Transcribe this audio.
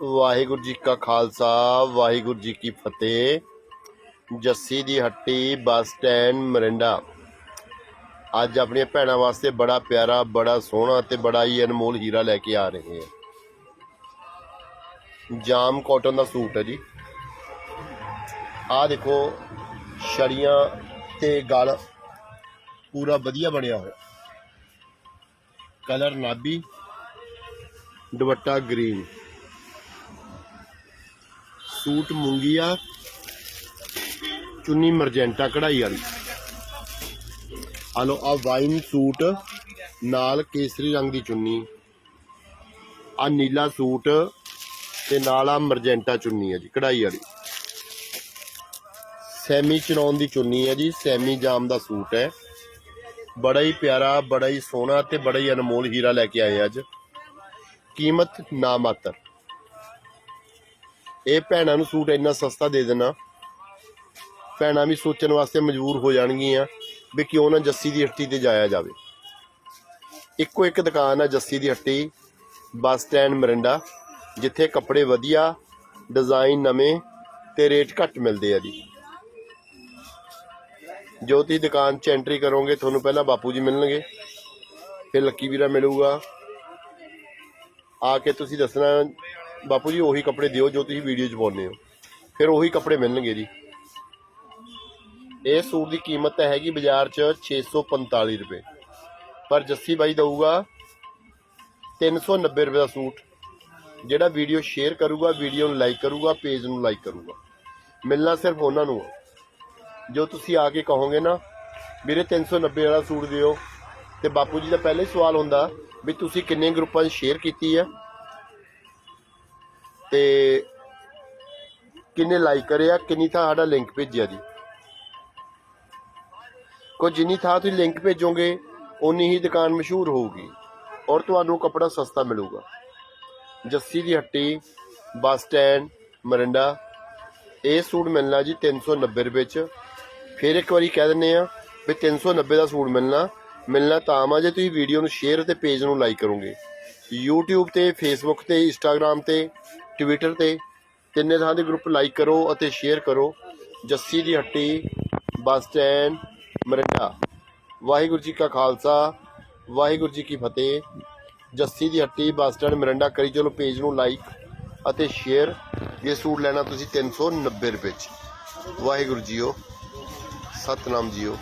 ਵਾਹਿਗੁਰੂ ਜੀ ਕਾ ਖਾਲਸਾ, ਵਾਹਿਗੁਰੂ ਜੀ ਕੀ ਫਤਿਹ। ਜੱਸੀ ਦੀ ਹੱਟੀ ਬੱਸ ਸਟੈਂਡ, ਮਰਿੰਡਾ। ਅੱਜ ਆਪਣੀਆਂ ਭੈਣਾਂ ਵਾਸਤੇ ਬੜਾ ਪਿਆਰਾ, ਬੜਾ ਸੋਹਣਾ ਤੇ ਬੜਾ ਹੀ ਅਨਮੋਲ ਹੀਰਾ ਲੈ ਕੇ ਆ ਰਹੇ ਹਾਂ ਜਾਮ ਕਾਟਨ ਦਾ ਸੂਟ ਹੈ ਜੀ। ਆਹ ਦੇਖੋ, ਛੜੀਆਂ ਤੇ ਗਲ ਪੂਰਾ ਵਧੀਆ ਬਣਿਆ ਹੋਇਆ। ਕਲਰ ਨਾਬੀ ਦੁਪੱਟਾ ਗ੍ਰੀਨ। ਸੂਟ ਮੁੰਗੀਆ ਚੁੰਨੀ ਮਰਜੈਂਟਾ ਕਢਾਈ ਵਾਲੀ। ਹਲੋ ਆ ਵਾਈਨ ਸੂਟ, ਨਾਲ ਕੇਸਰੀ ਰੰਗ ਦੀ ਚੁੰਨੀ। ਆ ਨੀਲਾ ਸੂਟ ਤੇ ਨਾਲ ਆ ਮਰਜੈਂਟਾ ਚੁੰਨੀ ਹੈ ਜੀ, ਕਢਾਈ ਵਾਲੀ। ਸੈਮੀ ਚਨੌਨ ਦੀ ਚੁੰਨੀ ਹੈ ਜੀ, ਸੈਮੀ ਜਾਮ ਦਾ ਸੂਟ ਹੈ। ਬੜਾ ਹੀ ਪਿਆਰਾ, ਬੜਾ ਹੀ ਸੋਹਣਾ ਤੇ ਬੜਾ ਹੀ ਅਨਮੋਲ ਹੀਰਾ ਲੈ ਕੇ ਆਏ ਅੱਜ। ਕੀਮਤ ਨਾ ਮਾਤਰ ਇਹ ਭੈਣਾਂ ਨੂੰ ਸੂਟ ਇੰਨਾ ਸਸਤਾ ਦੇ ਦੇਣਾ। ਭੈਣਾਂ ਵੀ ਸੋਚਣ ਵਾਸਤੇ ਮਜਬੂਰ ਹੋ ਜਾਣਗੀਆਂ ਵੀ ਕਿਉਂ ਨਾ ਜੱਸੀ ਦੀ ਹੱਟੀ ਤੇ ਜਾਇਆ ਜਾਵੇ। ਇੱਕੋ ਇੱਕ ਦੁਕਾਨ ਆ ਜੱਸੀ ਦੀ ਹੱਟੀ, ਬੱਸ ਸਟੈਂਡ, ਮਰਿੰਡਾ, ਜਿੱਥੇ ਕੱਪੜੇ ਵਧੀਆ, ਡਿਜ਼ਾਈਨ ਨਵੇਂ ਤੇ ਰੇਟ ਘੱਟ ਮਿਲਦੇ ਆ ਜੀ। ਜੋ ਤੁਸੀਂ ਦੁਕਾਨ 'ਚ ਐਂਟਰੀ ਕਰੋਗੇ, ਤੁਹਾਨੂੰ ਪਹਿਲਾਂ ਬਾਪੂ ਜੀ ਮਿਲਣਗੇ, ਫਿਰ ਲੱਕੀ ਵੀਰਾ ਮਿਲੂਗਾ। ਆ ਕੇ ਤੁਸੀਂ ਦੱਸਣਾ ਬਾਪੂ ਜੀ, ਉਹੀ ਕੱਪੜੇ ਦਿਓ ਜੋ ਤੁਸੀਂ ਵੀਡੀਓ 'ਚ ਪਾਉਂਦੇ ਹੋ। ਫਿਰ ਉਹੀ ਕੱਪੜੇ ਮਿਲਣਗੇ ਜੀ। ਇਹ ਸੂਟ ਦੀ ਕੀਮਤ ਹੈਗੀ ਬਾਜ਼ਾਰ 'ਚ 645 ਰੁਪਏ। ਪਰ ਜੱਸੀ ਬਾਈ ਦਊਗਾ 390 ਰੁਪਏ ਦਾ ਸੂਟ। ਜਿਹੜਾ ਵੀਡੀਓ ਸ਼ੇਅਰ ਕਰੂਗਾ, ਵੀਡੀਓ ਨੂੰ ਲਾਈਕ ਕਰੂਗਾ, ਪੇਜ ਨੂੰ ਲਾਈਕ ਕਰੂਗਾ। ਮਿਲਣਾ ਸਿਰਫ ਉਹਨਾਂ ਨੂੰ ਆ। ਜੋ ਤੁਸੀਂ ਆ ਕੇ ਕਹੋਗੇ ਨਾ, ਵੀਰੇ 390 ਵਾਲਾ ਸੂਟ ਦਿਓ। ਤੇ ਬਾਪੂ ਜੀ ਦਾ ਪਹਿਲੇ ਹੀ ਸਵਾਲ ਹੁੰਦਾ ਵੀ ਤੁਸੀਂ ਕਿੰਨੇ ਗਰੁੱਪਾਂ 'ਚ ਸ਼ੇਅਰ ਕੀਤੀ ਹੈ ਤੇ ਕਿੰਨੇ ਲਾਈਕ ਕਰਿਆ ਕਿੰਨੀ ਥਾਂ ਸਾਡਾ ਲਿੰਕ ਭੇਜਿਆ ਜੀ। ਕੋ ਜਿੰਨੀ ਥਾਂ ਤੁਸੀਂ ਲਿੰਕ ਭੇਜੋਗੇ ਉਨੀ ਹੀ ਦੁਕਾਨ ਮਸ਼ਹੂਰ ਹੋਊਗੀ ਔਰ ਤੁਹਾਨੂੰ ਕੱਪੜਾ ਸਸਤਾ ਮਿਲੂਗਾ। ਜੱਸੀ ਦੀ ਹੱਟੀ, ਬੱਸ ਸਟੈਂਡ, ਮਰਿੰਡਾ, ਇਹ ਸੂਟ ਮਿਲਣਾ ਜੀ 390 ਰੁਪਏ ਚ। ਫਿਰ ਇੱਕ ਵਾਰੀ ਕਹਿ ਦਿੰਨੇ ਆ ਵੀ 390 ਦਾ ਸੂਟ ਮਿਲਣਾ। ਮਿਲਣਾ ਤਾਂ ਆ ਜੇ ਤੁਸੀਂ ਵੀਡੀਓ ਨੂੰ ਸ਼ੇਅਰ ਤੇ ਪੇਜ ਨੂੰ ਲਾਈਕ ਕਰੋਗੇ। YouTube ਤੇ, Facebook ਤੇ, Instagram ਤੇ Twitter ਤੇ ਤਿੰਨੇ ਥਾਂ ਦੇ ਗਰੁੱਪ ਲਾਈਕ ਕਰੋ ਅਤੇ ਸ਼ੇਅਰ ਕਰੋ। ਜੱਸੀ ਦੀ ਹੱਟੀ, bus stand, Mirinda. Waheguru ji ਕਾ ਖਾਲਸਾ, ਵਾਹਿਗੁਰੂ ਜੀ ਕੀ ਫਤਿਹ। ਜੱਸੀ ਦੀ ਹੱਟੀ, ਬੱਸ ਸਟੈਂਡ, ਮਰਿੰਡਾ ਕਰੀ ਚਲੋ ਪੇਜ ਨੂੰ ਲਾਈਕ ਅਤੇ ਸ਼ੇਅਰ ਇਹ ਸੂਟ ਲੈਣਾ ਤੁਸੀਂ 390 ਰੁਪਏ ਚ। ਵਾਹਿਗੁਰੂ ਜੀਓ, ਸਤਨਾਮ ਜੀਓ।